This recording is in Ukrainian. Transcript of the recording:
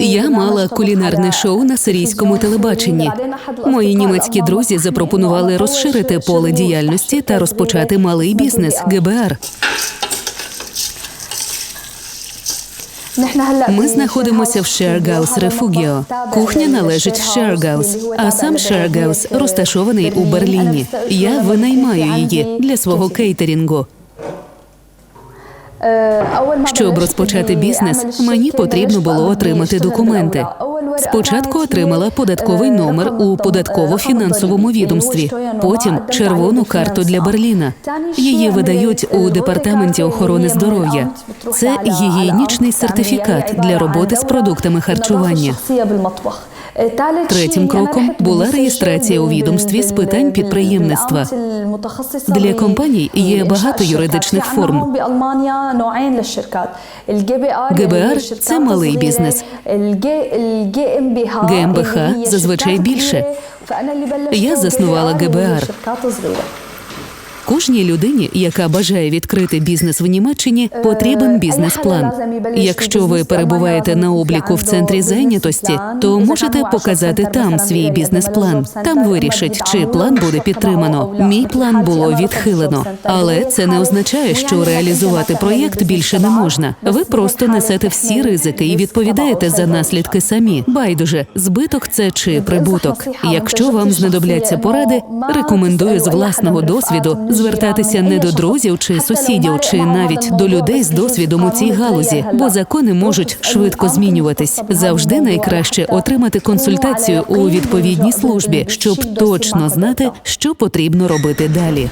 Я мала кулінарне шоу на сирійському телебаченні. Мої німецькі друзі запропонували розширити поле діяльності та розпочати малий бізнес ГБР. Ми знаходимося в Шергаус Рефугіо. Кухня належить Шергаус, а сам Шергаус розташований у Берліні. Я винаймаю її для свого кейтерінгу. Щоб розпочати бізнес, мені потрібно було отримати документи. Спочатку отримала податковий номер у податково-фінансовому відомстві, потім червону карту для Берліна. Її видають у департаменті охорони здоров'я. Це гігієнічний сертифікат для роботи з продуктами харчування. Третім кроком була реєстрація у відомстві з питань підприємництва. Для компаній є багато юридичних форм. ГБР – це малий бізнес. ГМБХ зазвичай більше. Я заснувала ГБР. Кожній людині, яка бажає відкрити бізнес в Німеччині, потрібен бізнес-план. Якщо ви перебуваєте на обліку в центрі зайнятості, то можете показати там свій бізнес-план. Там вирішать, чи план буде підтримано. Мій план було відхилено, але це не означає, що реалізувати проєкт більше не можна. Ви просто несете всі ризики і відповідаєте за наслідки самі. Байдуже, збиток це чи прибуток. Якщо вам знадобляться поради, рекомендую з власного досвіду звертатися не до друзів чи сусідів, чи навіть до людей з досвідом у цій галузі, бо закони можуть швидко змінюватись. Завжди найкраще отримати консультацію у відповідній службі, щоб точно знати, що потрібно робити далі.